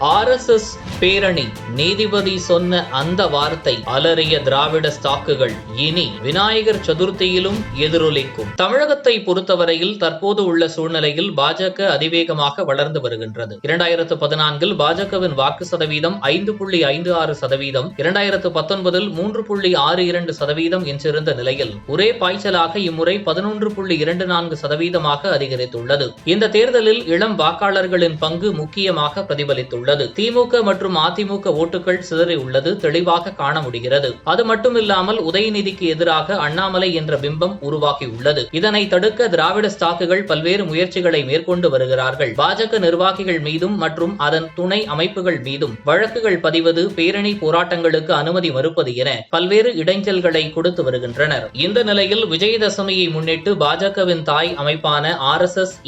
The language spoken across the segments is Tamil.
ஆர்எஸ்எஸ் பேரணி நீதிபதி சொன்ன அந்த வார்த்தை அலறிய திராவிட ஸ்டாக்குகள் இனி விநாயகர் சதுர்த்தியிலும் எதிரொலிக்கும். தமிழகத்தை பொறுத்தவரையில் தற்போது உள்ள சூழ்நிலையில் பாஜக அதிவேகமாக வளர்ந்து வருகின்றது. இரண்டாயிரத்து பதினான்கில் பாஜகவின் வாக்கு சதவீதம் ஐந்து புள்ளி ஐந்து ஆறு சதவீதம் இரண்டாயிரத்து பத்தொன்பதில் மூன்று புள்ளி ஆறு இரண்டு சதவீதம் என்றிருந்த நிலையில் ஒரே பாய்ச்சலாக இம்முறை பதினொன்று புள்ளி இரண்டு நான்கு சதவீதமாக அதிகரித்துள்ளது. இந்த தேர்தலில் இளம் வாக்காளர்களின் பங்கு முக்கியமாக பிரதிபலித்துள்ளது. உள்ளது. திமுக மற்றும் அதிமுக ஓட்டுகள் சிதறியுள்ளது தெளிவாக காண முடிகிறது. அது மட்டுமில்லாமல் உதயநிதிக்கு எதிராக அண்ணாமலை என்ற பிம்பம் உருவாகியுள்ளது இதனை தடுக்க திராவிட ஸ்டாக்குகள் பல்வேறு முயற்சிகளை மேற்கொண்டு வருகிறார்கள். பாஜக நிர்வாகிகள் மீதும் மற்றும் அதன் துணை அமைப்புகள் மீதும் வழக்குகள் பதிவது பேரணி போராட்டங்களுக்கு அனுமதி மறுப்பது என பல்வேறு இடைஞ்சல்களை கொடுத்து வருகின்றனர். இந்த நிலையில் விஜயதசமியை முன்னிட்டு பாஜகவின் தாய் அமைப்பான ஆர்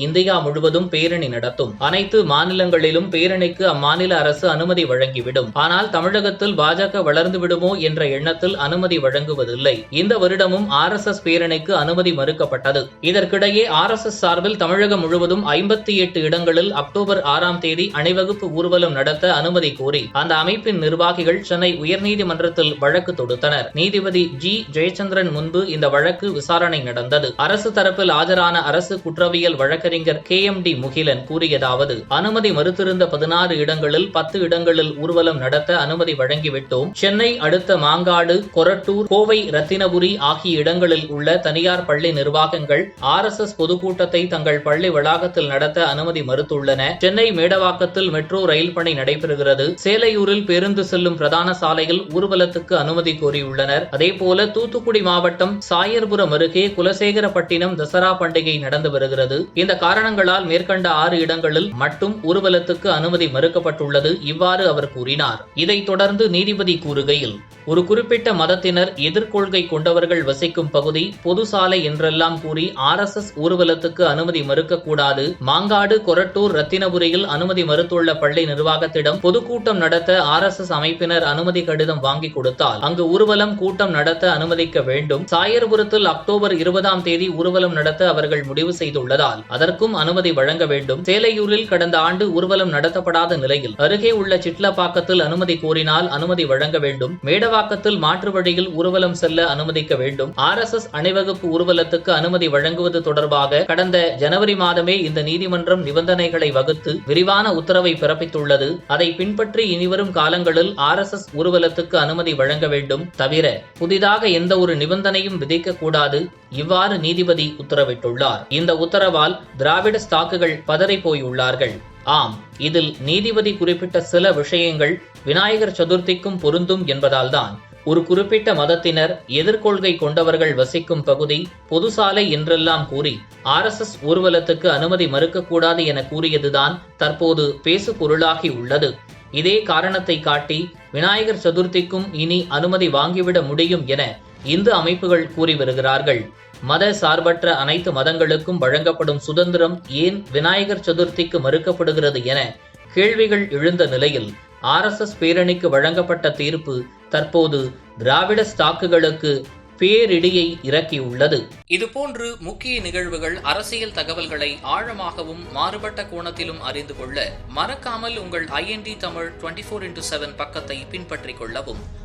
இந்தியா முழுவதும் பேரணி நடத்தும். அனைத்து மாநிலங்களிலும் பேரணிக்கு அம்மா மாநில அரசு அனுமதி வழங்கிவிடும். ஆனால் தமிழகத்தில் பாஜக வளர்ந்து விடுமோ என்ற எண்ணத்தில் அனுமதி வழங்குவதில்லை. இந்த வருடமும் ஆர் எஸ் எஸ் பேரணிக்கு அனுமதி மறுக்கப்பட்டது. இதற்கிடையே ஆர் எஸ் எஸ் சார்பில் தமிழகம் முழுவதும் ஐம்பத்தி எட்டு இடங்களில் அக்டோபர் ஆறாம் தேதி அணிவகுப்பு ஊர்வலம் நடத்த அனுமதி கோரி அந்த அமைப்பின் நிர்வாகிகள் சென்னை உயர்நீதிமன்றத்தில் வழக்கு தொடுத்தனர். நீதிபதி ஜி. ஜெயச்சந்திரன் முன்பு இந்த வழக்கு விசாரணை நடந்தது. அரசு தரப்பில் ஆஜரான அரசு குற்றவியல் வழக்கறிஞர் கே. எம். டி. முகிலன் கூறியதாவது அனுமதி மறுத்திருந்த பதினாறு இடங்கள் இடங்களில் பத்து இடங்களில் ஊர்வலம் நடத்த அனுமதி வழங்கிவிட்டோம். சென்னை அடுத்த மாங்காடு கொரட்டூர் கோவை ரத்தினபுரி ஆகிய இடங்களில் உள்ள தனியார் பள்ளி நிர்வாகங்கள் ஆர் எஸ் எஸ் பொதுக்கூட்டத்தை தங்கள் பள்ளி வளாகத்தில் நடத்த அனுமதி மறுத்துள்ளன. சென்னை மேடவாக்கத்தில் மெட்ரோ ரயில் பணி நடைபெறுகிறது. சேலையூரில் பேருந்து செல்லும் பிரதான சாலையில் ஊர்வலத்துக்கு அனுமதி கோரியுள்ளனர். அதேபோல தூத்துக்குடி மாவட்டம் சாயர்புரம் அருகே குலசேகரப்பட்டினம் தசரா பண்டிகை நடந்து வருகிறது. இந்த காரணங்களால் மேற்கண்ட ஆறு இடங்களில் மட்டும் ஊர்வலத்துக்கு அனுமதி மறுக்கப்பட்டுள்ளது இவ்வாறு அவர் கூறினார். இதைத் தொடர்ந்து நீதிபதி கூறுகையில் ஒரு குறிப்பிட்ட மதத்தினர் எதிர்கொள்கை கொண்டவர்கள் வசிக்கும் பகுதி பொது சாலை என்றெல்லாம் கூறி ஆர் எஸ் எஸ் ஊர்வலத்துக்கு அனுமதி மறுக்கக்கூடாது. மாங்காடு கொரட்டூர் ரத்தினபுரியில் அனுமதி மறுத்துள்ள பள்ளி நிர்வாகத்திடம் பொதுக்கூட்டம் நடத்த ஆர் எஸ் எஸ் அமைப்பினர் அனுமதி கடிதம் வாங்கி கொடுத்தால் அங்கு ஊர்வலம் கூட்டம் நடத்த அனுமதிக்க வேண்டும். சாயர்புரத்தில் அக்டோபர் இருபதாம் தேதி ஊர்வலம் நடத்த அவர்கள் முடிவு செய்துள்ளதால் அதற்கும் அனுமதி வழங்க வேண்டும். சேலையூரில் கடந்த ஆண்டு ஊர்வலம் நடத்தப்படாத நிலை நிலையில் அருகே உள்ள சிட்லப்பாக்கத்தில் அனுமதி கோரினால் அனுமதி வழங்க வேண்டும். மேடவாக்கத்தில் மாற்று வழியில் ஊர்வலம் செல்ல அனுமதிக்க வேண்டும். ஆர் எஸ் எஸ் அணிவகுப்பு ஊர்வலத்துக்கு அனுமதி வழங்குவது தொடர்பாக கடந்த ஜனவரி மாதமே இந்த நீதிமன்றம் நிபந்தனைகளை வகுத்து விரிவான உத்தரவை பிறப்பித்துள்ளது. அதை பின்பற்றி இனிவரும் காலங்களில் ஆர் எஸ் எஸ் ஊர்வலத்துக்கு அனுமதி வழங்க வேண்டும் தவிர புதிதாக எந்த ஒரு நிபந்தனையும் விதிக்க கூடாது இவ்வாறு நீதிபதி உத்தரவிட்டுள்ளார். இந்த உத்தரவால் திராவிட ஸ்டாக்குகள் பதறி போயுள்ளார்கள் ஆம் இதில் நீதிபதி குறிப்பிட்ட சில விஷயங்கள் விநாயகர் சதுர்த்திக்கும் பொருந்தும் என்பதால்தான். ஒரு குறிப்பிட்ட மதத்தினர் எதிர்கொள்கை கொண்டவர்கள் வசிக்கும் பகுதி பொது சாலை என்றெல்லாம் கூறி ஆர்எஸ்எஸ் ஊர்வலத்துக்கு அனுமதி மறுக்கக்கூடாது என கூறியதுதான் தற்போது பேசு பொருளாகி உள்ளது. இதே காரணத்தை காட்டி விநாயகர் சதுர்த்திக்கும் இனி அனுமதி வாங்கிவிட முடியும் என இந்து அமைப்புகள் கூறி வருகிறார்கள். மத சார்பற்ற அனைத்து மதங்களுக்கும் வழங்கப்படும் சுதந்திரம் ஏன் விநாயகர் சதுர்த்திக்கு மறுக்கப்படுகிறது என கேள்விகள் எழுந்த நிலையில் ஆர்எஸ்எஸ் பேரணிக்கு வழங்கப்பட்ட தீர்ப்பு தற்போது திராவிட ஸ்டாக்குகளுக்கு பேரிடியை இறக்கியுள்ளது. இதுபோன்று முக்கிய நிகழ்வுகள் அரசியல் தகவல்களை ஆழமாகவும் மாறுபட்ட கோணத்திலும் அறிந்து கொள்ள மறக்காமல் உங்கள் IND Tamil twenty four into seven பக்கத்தை பின்பற்றிக் கொள்ளவும்.